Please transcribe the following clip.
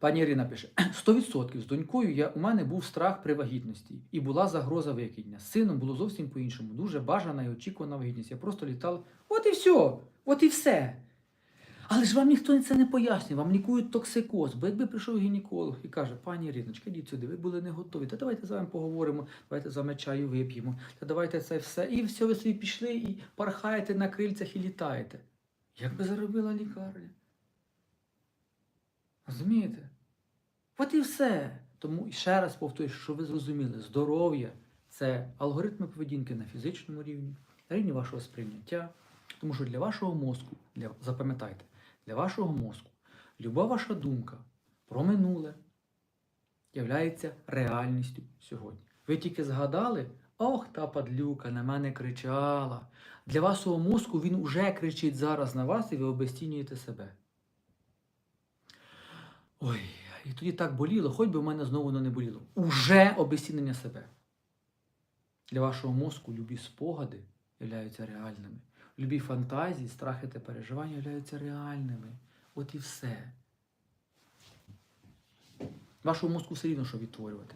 Пані Ірина пише: 100% з донькою я, у мене був страх при вагітності і була загроза викидня. З сином було зовсім по-іншому. Дуже бажана і очікувана вагітність. Я просто літала. От і все, от і все. Але ж вам ніхто це не пояснює, вам лікують токсикоз. Бо якби прийшов гінеколог і каже, пані Іриночка, ідіть сюди, ви були не готові. Та давайте з вами поговоримо, давайте з вами чаю вип'ємо, та давайте це все. І все, ви собі пішли і пархаєте на крильцях і літаєте. Як би заробила лікарня? Розумієте? От і все. Тому ще раз повторюю, що ви зрозуміли, здоров'я це алгоритми поведінки на фізичному рівні, на рівні вашого сприйняття. Тому що для вашого мозку, для, запам'ятайте, для вашого мозку люба ваша думка про минуле являється реальністю сьогодні. Ви тільки згадали, ох, та падлюка на мене кричала. Для вашого мозку він уже кричить зараз на вас, і ви обесцінюєте себе. Ой, і тоді так боліло, хоч би в мене знову воно не боліло. Уже обесцінення себе. Для вашого мозку любі спогади являються реальними. Любі фантазії, страхи та переживання являються реальними. От і все. Вашому мозку все рівно, що відтворювати.